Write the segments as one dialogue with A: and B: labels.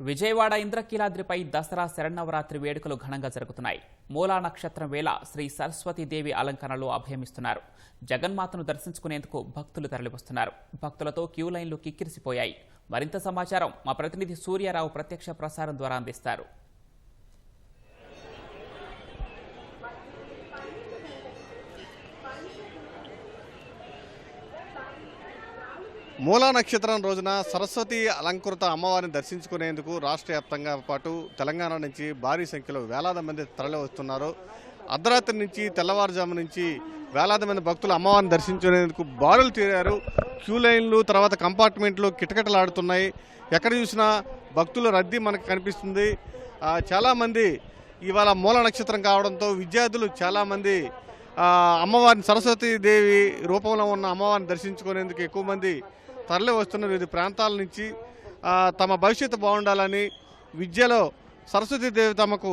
A: విజయవాడ ఇంద్రకీలాద్రిపై దసరా శరన్నవరాత్రి వేడుకలు ఘనంగా జరుగుతున్నాయి. మూలా నక్షత్రం వేళ శ్రీ సరస్వతీదేవి అలంకరణలో అభయమిస్తున్నారు. జగన్మాతను దర్శించుకునేందుకు భక్తులు తరలివస్తున్నారు. భక్తులతో క్యూ లైన్లు కిక్కిరిసిపోయాయి. మరింత సమాచారం మా ప్రతినిధి సూర్యారావు ప్రత్యక్ష ప్రసారం ద్వారా అందిస్తారు.
B: మూలా నక్షత్రం రోజున సరస్వతి అలంకృత అమ్మవారిని దర్శించుకునేందుకు రాష్ట్ర వ్యాప్తంగా పాటు తెలంగాణ నుంచి భారీ సంఖ్యలో వేలాది మంది తరలి వస్తున్నారు. అర్ధరాత్రి నుంచి తెల్లవారుజాము నుంచి వేలాది మంది భక్తులు అమ్మవారిని దర్శించుకునేందుకు బారులు తీరారు. క్యూ లైన్లు తర్వాత కంపార్ట్మెంట్లు కిటకిటలాడుతున్నాయి. ఎక్కడ చూసినా భక్తుల రద్దీ మనకు కనిపిస్తుంది. చాలామంది ఇవాళ మూల నక్షత్రం కావడంతో విద్యార్థులు చాలామంది అమ్మవారిని సరస్వతి దేవి రూపంలో ఉన్న అమ్మవారిని దర్శించుకునేందుకు ఎక్కువ మంది తరలి వస్తున్న వివిధ ప్రాంతాల నుంచి తమ భవిష్యత్తు బాగుండాలని విద్యలో సరస్వతి దేవి తమకు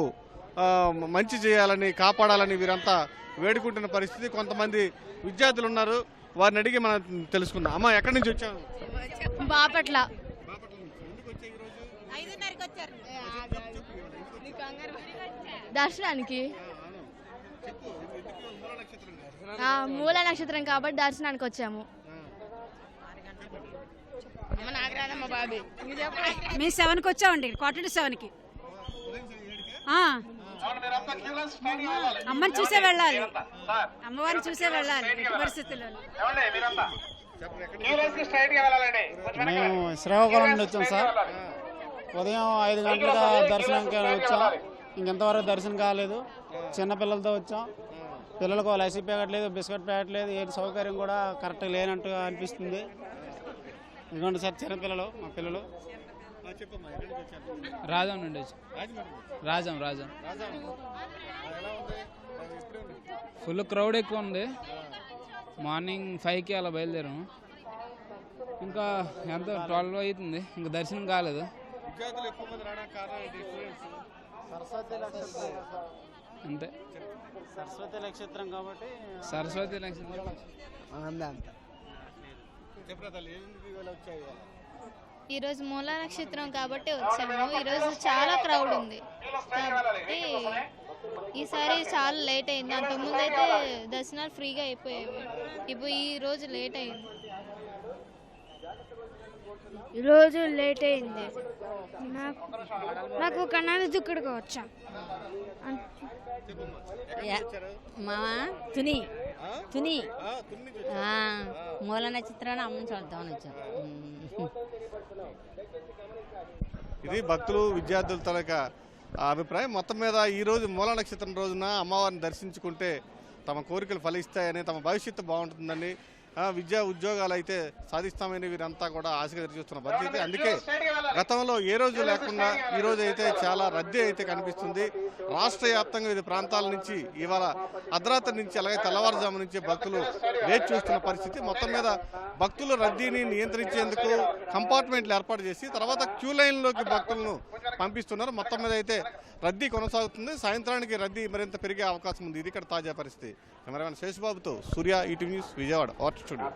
B: మంచి చేయాలని కాపాడాలని వీరంతా వేడుకుంటున్న పరిస్థితి. కొంతమంది విద్యార్థులు ఉన్నారు. వారిని అడిగి మనం తెలుసుకుందాం. అమ్మ ఎక్కడి నుంచి వచ్చాము
C: బాపట్ల. దర్శనానికి. మూల నక్షత్రం కాబట్టి దర్శనానికి వచ్చాము.
D: మేము సెవెన్కి వచ్చామండి క్వార్టర్ టు సెవెన్కి. ఆ. అమ్మని చూసే వెళ్ళాలి. అమ్మవారిని చూసే వెళ్ళాలి పరిస్థితుల్లో
E: మేము శ్రీకాకుళం నుండి వచ్చాం సార్. ఉదయం ఐదు గంటలుగా దర్శనంకి వచ్చాం. ఇంకెంతవరకు దర్శనం కాలేదు. చిన్నపిల్లలతో వచ్చాం. పిల్లలకు లసి ప్యాకెట్ లేదు బిస్కెట్ ప్యాకెట్ లేదు ఏ సౌకర్యం కూడా కరెక్ట్ లేనట్టుగా అనిపిస్తుంది. ఇదిగోండి సార్ చిన్నపిల్లలు మా పిల్లలు.
F: రాజం నుండి రాజం రాజం. ఫుల్ క్రౌడ్ ఎక్కువ ఉంది. మార్నింగ్ ఫైవ్కి అలా బయలుదేరాము. ఇంకా ఎంత? ట్వెల్వ్ అవుతుంది. ఇంకా దర్శనం కాలేదు. అంతే.
E: సరస్వతి నక్షత్రం కాబట్టి
F: సరస్వతి నక్షత్రం.
B: వచ్చావు ఇవాళ?
C: ఈరోజు మూల నక్షత్రం కాబట్టి వచ్చాము. ఈరోజు చాలా క్రౌడ్ ఉంది. కాబట్టి ఈసారి చాలా లేట్ అయింది. అంతకుముందు అయితే దర్శనాలు ఫ్రీగా అయిపోయేవి ఇప్పుడు ఈ రోజు లేట్ అయింది.
G: ఈరోజు లేట్ అయింది నాకు కన్నాది దుక్కడికి వచ్చా
H: మావా తుని? తుని మూల నక్షత్రాన్ని అమ్మని చూద్దామని వచ్చాం.
B: ఇది భక్తులు విద్యార్థుల తలక అభిప్రాయం మొత్తం మీద ఈ రోజు మూల నక్షత్రం రోజున అమ్మవారిని దర్శించుకుంటే తమ కోరికలు ఫలిస్తాయని తమ భవిష్యత్తు బాగుంటుందని విద్యా ఉద్యోగాలు అయితే సాధిస్తామని వీరంతా కూడా ఆశగా చూస్తున్న పరిస్థితి. అందుకే గతంలో ఏ రోజు లేకుండా ఈ రోజు అయితే చాలా రద్దీ అయితే కనిపిస్తుంది. రాష్ట్ర వ్యాప్తంగా వివిధ ప్రాంతాల నుంచి ఇవాళ అర్ధరాత్రి నుంచి అలాగే తెల్లవారుజాము నుంచి భక్తులు వేచి చూస్తున్న పరిస్థితి. మొత్తం మీద భక్తుల రద్దీని నియంత్రించేందుకు కంపార్ట్మెంట్లు ఏర్పాటు చేసి తర్వాత క్యూ లైన్లోకి భక్తులను పంపిస్తున్నారు. మొత్తం మీద అయితే రద్దీ కొనసాగుతుంది. సాయంత్రానికి రద్దీ మరింత పెరిగే అవకాశం ఉంది. ఇది ఇక్కడ తాజా పరిస్థితి. Cameraman శేషబాబుతో Surya ETV news Vijayawada. Estonia.